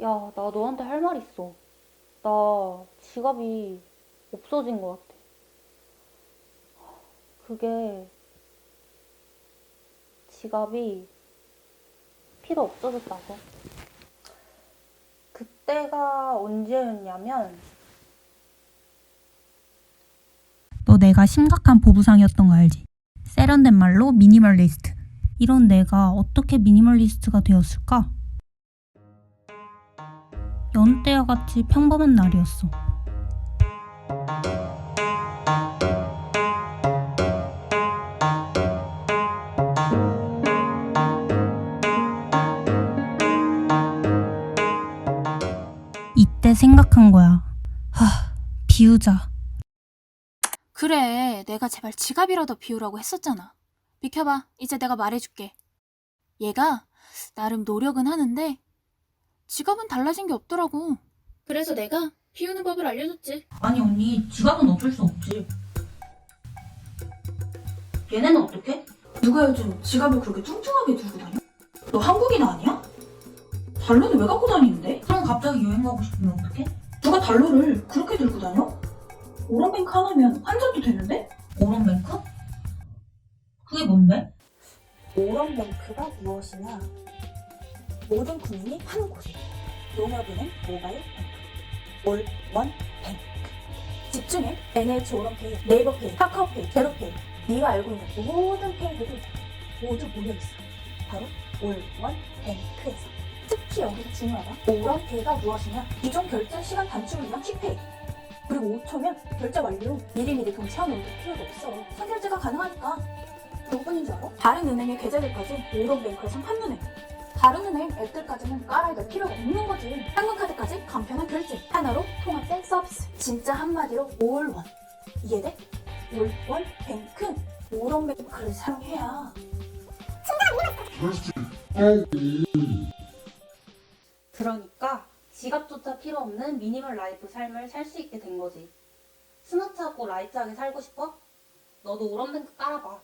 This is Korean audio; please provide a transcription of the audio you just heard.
야, 나 너한테 할 말 있어. 나 지갑이 없어진 것 같아. 그게 지갑이 필요 없어졌다고. 그때가 언제였냐면 너 내가 심각한 보부상이었던 거 알지? 세련된 말로 미니멀리스트. 이런 내가 어떻게 미니멀리스트가 되었을까? 연 때와 같이 평범한 날이었어. 이때 생각한 거야. 하, 비우자. 그래, 내가 제발 지갑이라도 비우라고 했었잖아. 비켜봐, 이제 내가 말해줄게. 얘가 나름 노력은 하는데 지갑은 달라진 게 없더라고. 그래서 내가 비우는 법을 알려줬지. 아니 언니 지갑은 어쩔 수 없지 얘네는 어떻게? 누가 요즘 지갑을 그렇게 뚱뚱하게 들고 다녀? 너 한국인 아니야? 달러는 왜 갖고 다니는데? 그럼 갑자기 여행 가고 싶으면 어떡해? 누가 달러를 그렇게 들고 다녀? 오런뱅크 하나면 환전도 되는데? 오런뱅크? 그게 뭔데? 오런뱅크가 무엇이냐? 모든 국민이 한 곳에 농협은행 모바일 뱅크 올원 뱅크. 집중해. NH 오런페이, 네이버페이, 카카오페이, 제로페이. 네가 알고 있는 모든 페이들이 모두 모여있어. 바로 올원 뱅크에서. 특히 여기서 중요하다. 오런페이가 무엇이냐? 기존 결제 시간 단축을 위한 퀵페이 그리고 5초면 결제 완료 미리미리 돈 채워놓을 필요도 없어. 선결제가 가능하니까. 누구뿐인 줄 알아? 다른 은행의 계좌들까지 오런뱅크에선 판매해. 다른 은행 앱들까지는 깔아야 될 필요가 없는 거지. 한국카드까지 간편한 결제. 하나로 통합된 서비스. 진짜 한마디로 올원. 이해돼? 올원 뱅크. 오런 뱅크를 사용해야. 그러니까 지갑조차 필요 없는 미니멀 라이프 삶을 살 수 있게 된 거지. 스마트하고 라이트하게 살고 싶어? 너도 오런뱅크 깔아봐.